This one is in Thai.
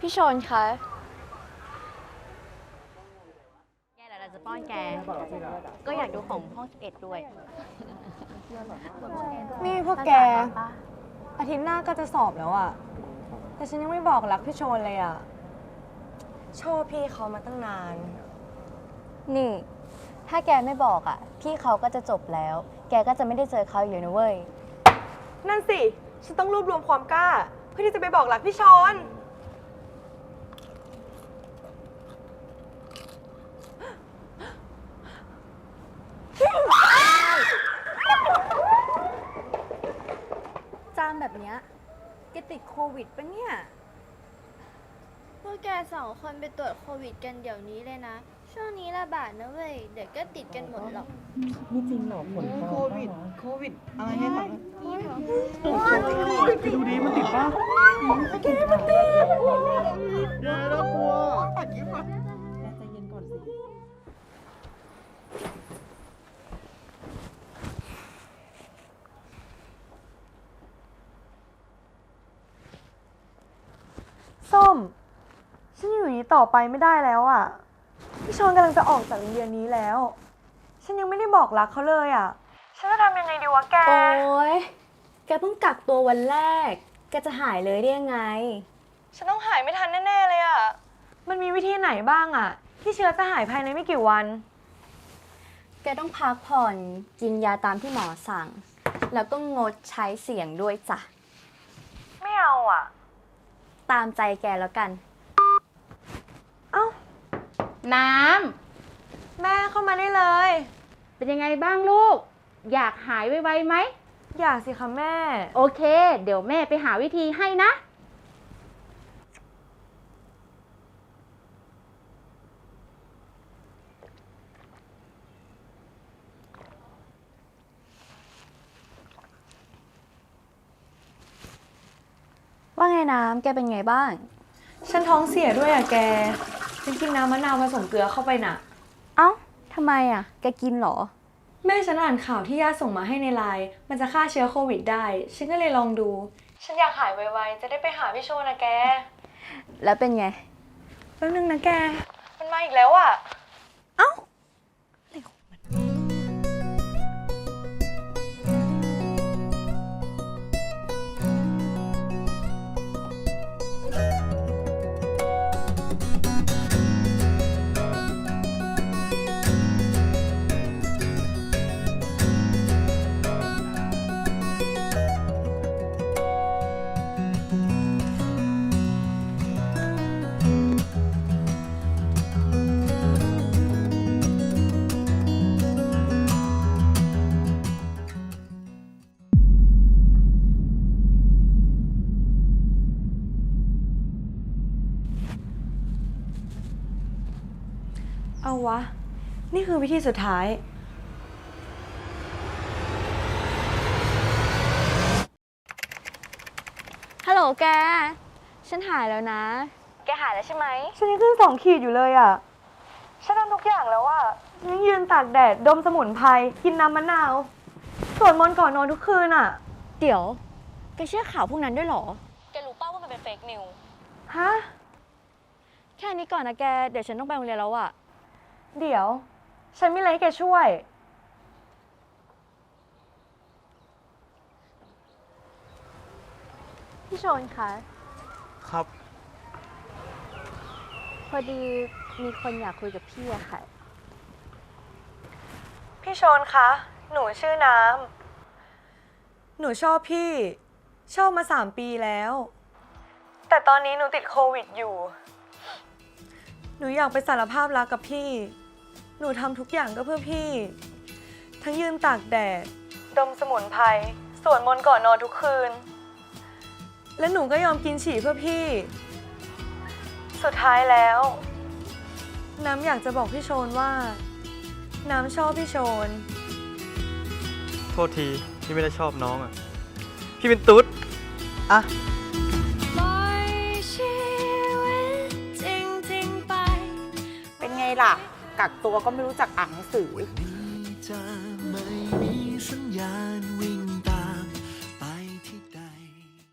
พี่ชนคะแกเดี๋ยวเราจะป้อนแก ก็อยากดูของห้อง11ด้วย นี่พวกแก อาทิตย์หน้าก็จะสอบแล้วอะแต่ฉันยังไม่บอกรักพี่โชนเลยอะชอบพี่เขามาตั้งนาน นี่ ถ้าแกไม่บอกอะ พี่เขาก็จะจบแล้ว แกก็จะไม่ได้เจอเขาอีกเลยนะเว้ย นั่นสิ ฉันต้องรวบรวมความกล้า เพื่อที่จะไปบอกรักพี่ชน จามแบบเนี้ยแก ติดโควิดปะเนี่ย พวกแกสองคนไปตรวจโควิดกันเดี๋ยวนี้เลยนะ ช่วงนี้ระบาดนะเว้ย เดี๋ยวก็ติดกันหมดหรอกโควิด โควิด อะไรให้ทำไปดูดีมันติดป่ะแกน่ากลัวปัดยิ้มอะแกใจเย็นก่อนสิ ส้ม ฉันอยู่อย่างนี้ต่อไปไม่ได้แล้วอะพี่ชนกำลังจะออกจากโรงเรียนนี้แล้ว ฉันยังไม่ได้บอกรักเขาเลยอะฉันจะทำยังไงดีวะแก โอ๊ย แกเพิ่งกักตัววันแรก แกจะหายเลยได้ยังไง ฉันต้องหายไม่ทันแน่ๆเลยอะมันมีวิธีไหนบ้างอะที่เชื้อจะหายภายในไม่กี่วัน แกต้องพักผ่อนกินยาตามที่หมอสั่ง แล้วก็งดใช้เสียงด้วยจ้ะ ไม่เอาอะ ตามใจแกแล้วกัน เอ้า น้แม่เข้ามาได้เลยำเป็นยังไงบ้างลูก อยากหายไวๆไหม อยากสิคะแม่ โอเค เดี๋ยวแม่ไปหาวิธีให้นะ ไงน้ำแกเป็นไงบ้าง ฉันท้องเสียด้วยอะแก ฉันกินน้ำมะนาวผสมเกลือเข้าไปน่ะ เอ้าทำไมอะ แกกินเหรอ แม่ฉันอ่านข่าวที่ญาติส่งมาให้ในไลน์ มันจะฆ่าเชื้อโควิดได้ ฉันก็เลยลองดู ฉันอยากหายไวๆ จะได้ไปหาพี่โชนนะแก แล้วเป็นไง แป๊บนึงนะแก มันมาอีกแล้วอะ เอ้า เอาวะ นี่คือวิธีสุดท้าย ฮัลโหลแก ฉันหายแล้วนะ แกหายแล้วใช่ไหม ฉันยังขึ้นสองขีดอยู่เลยอะ ฉันทำทุกอย่างแล้วอะฉันยังยืนตากแดด ดมสมุนไพร กินน้ำมะนาว สวดมนต์ก่อนนอนทุกคืนอะ เดี๋ยว แกเชื่อข่าวพวกนั้นด้วยเหรอ แกรู้ป้าว่ามันเป็นเฟกนิว ฮะ แค่นี้ก่อนนะแก เดี๋ยวฉันต้องไปโรงเรียนแล้วอะ เดี๋ยว ฉันมีอะไรให้แกช่วย พี่ชนคะครับ พอดีมีคนอยากคุยกับพี่อะค่ะ พี่ชนคะ หนูชื่อน้ำ หนูชอบพี่ ชอบมาสามปีแล้ว แต่ตอนนี้หนูติดโควิดอยู่ หนูอยากไปสารภาพรักกับพี่ หนูทำทุกอย่างก็เพื่อพี่ ทั้งยืนตากแดด ดมสมุนไพร สวดมนต์ก่อนนอนทุกคืน และหนูก็ยอมกินฉี่เพื่อพี่ สุดท้ายแล้ว น้ำอยากจะบอกพี่โชนว่า น้ำชอบพี่โชน โทษทีที่ไม่ได้ชอบน้องอะ พี่เป็นตุ๊ดอะเป็นไงล่ะ กักตัวก็ไม่รู้จักอ่านหนังสือ